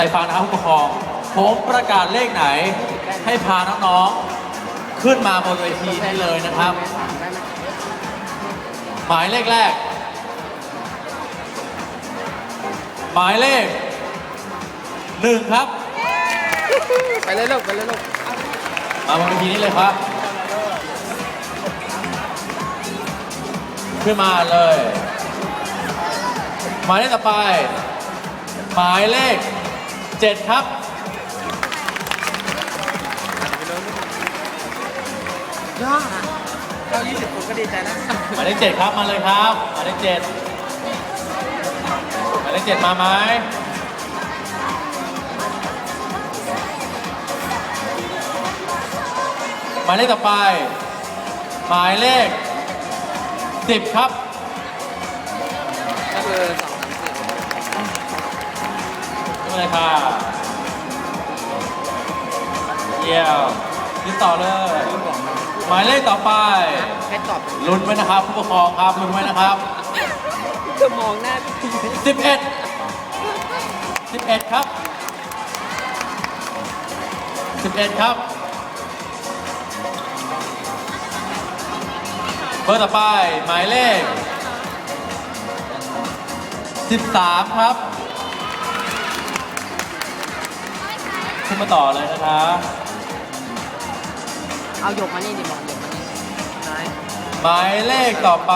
ใส่ฟังนะครับผู้ปกครอง ผมประกาศเลขไหน ให้พาน้องๆ ขึ้นมาบนเวทีนี้เลยนะครับ หมายเลขแรก หมายเลขหนึ่งครับ ไปเลยลูกไปเลยลูกมาบนเวทีนี้เลยครับ ขึ้นมาเลย หมายเลขต่อไป หมายเลข เจ็ดครับ ยอดเข้า20คนก็ดีใจแล้วหมายเลขเจ็ดครับมาเลยครับหมายเลขเจ็ดหมายเลขเจ็ดมาไหมหมายเลขต่อไป หมายเลขสิบครับ ก็คือสองสามสี่ขึ้นมาเลย เยี่ยมขึ้นต่อเลย หมายเลขต่อไปให้ตอบลุ้นไว้นะครับผู้ปกครองครับลุ้นไว้นะครับจะมองหน้าพี่ 11 11 ครับ 11 ครับ เบอร์ต่อไป หมายเลข 13 ครับ ขึ้นมาต่อเลยนะคะ เอาหยกมานี่ดิมอหยกมานี่นายหมายเลขต่อไป